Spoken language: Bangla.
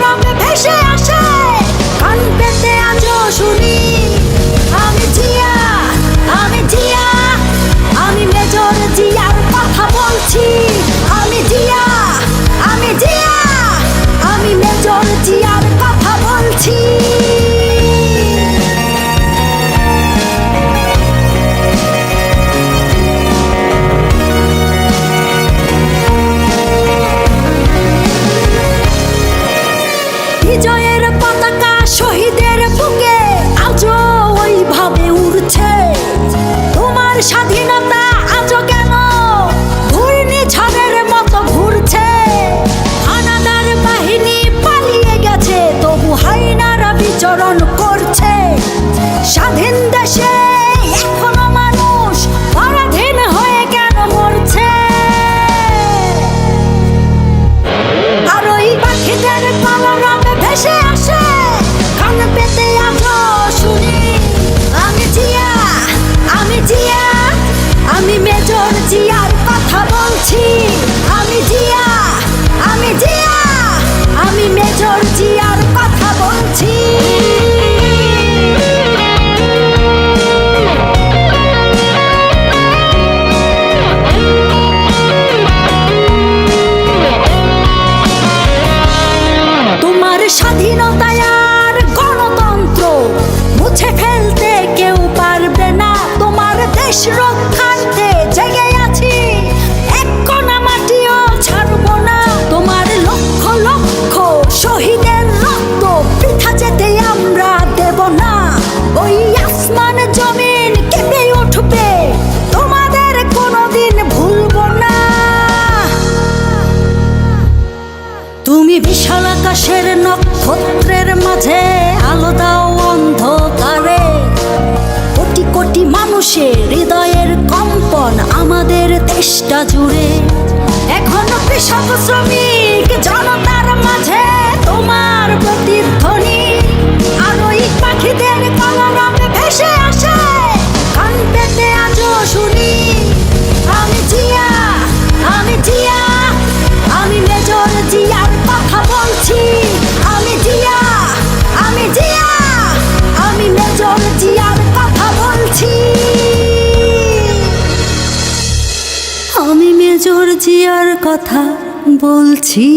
রঙে ভেসে আসে। কান পেতে আজও শুনি। বিজয়ের পতাকা শহীদের বুকে আজও ওইভাবে উড়ছে। তোমার স্বাধীনতা আকাশের নক্ষত্রের মাঝে আলো দাও অন্ধকারে। কোটি কোটি মানুষের হৃদয়ের কম্পন আমাদের দেশটা জুড়ে। এখন কৃষক শ্রমিক জনতার মাঝে তোমার প্রতিধ্বনি। আলোই পাখিদের জিয়ার কথা বলছি।